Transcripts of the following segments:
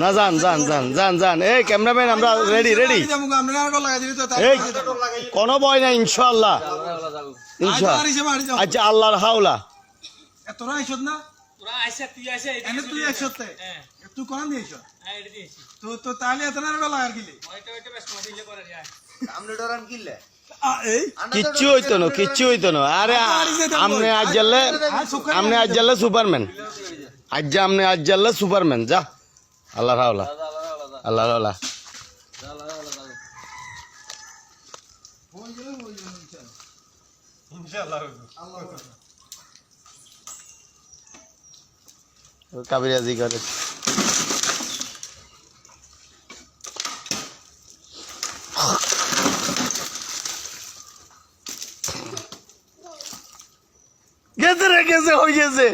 না যান যান যান যান যান। এই ক্যামেরাম্যান আমরা রেডি রেডি এই কোনো ভয় নাই ইনশাল্লাহ ইনশাল্লাহ আচ্ছা আল্লাহর হাওলা। তোরা আইসত না তুই হ্যাঁ কোন দিয়েছ। হ্যাঁ তো তো তাহলে এত লাগার গিলে? কিচ্ছু হইতো না কিচ্ছু হইতো না। আরে আমনে আজ জানলে আমনে আজ জানলে সুপারম্যান। আজ যা আমনে আজ জানলে সুপারম্যান যা। আল্লাহর রাওলা আল্লাহর রাওলা কাবিরাজি করে রে গেছে, হয়ে গেছে।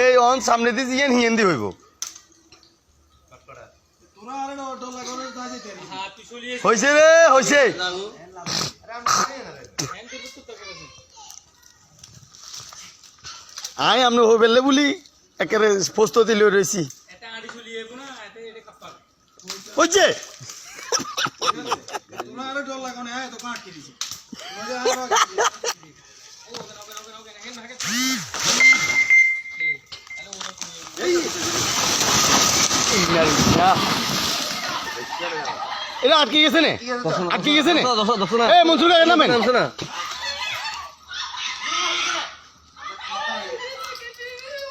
এই, অন সামনে দিয়ে ইয়ান হিয়েন দি হইব। হ্যাঁ হইছে রে হ্যাঁ তো আই, আমনে হই বেলে একেবারে প্রস্তুতি লই না কাপ্পা হইছে? তোরা আরে ডর লাগানো হ্যাঁ তো কাট দিছে। এটা আটকে গেছে নে। আটকে গেছে নে। এ মনসুর এর নামেন।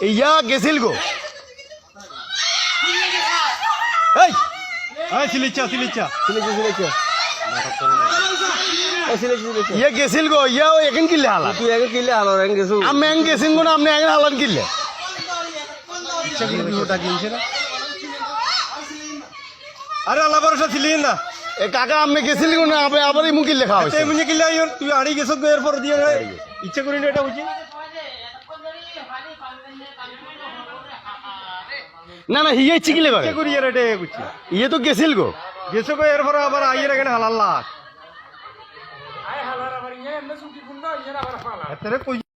ইয়া গেছিল গো। এই। এই সিলিচা সিলিচা ইয়া গেছিল গো ইয়া ও এখন কিল্লে হালা। তুই আগে কিলে আলো রেং গেছু আমি এং গেছিন গো না আপনি এং হালান কিল্লে। আরে আল্লাহ ভরসা ছিলি না। এ কাকা আপনি গেছিল না আবার আবার ইমু কিল্লে খাওয়া হয়েছে। তুই আড়ি গেছ এর পর দিয়ে ইচ্ছা করি না এটা বুঝি। না না হিয়ে ইচ্ছে কিলে করে? করি আর এটা বুঝছি। ইয়ে তো গেছিল গো। গেছো গো এর পর আবার আইয়ের এখানে হালাল্লা আয় হালার আবার ইয়ে এমনি সুটি ফুন্ডা ইয়ে আবার হালা এতে কই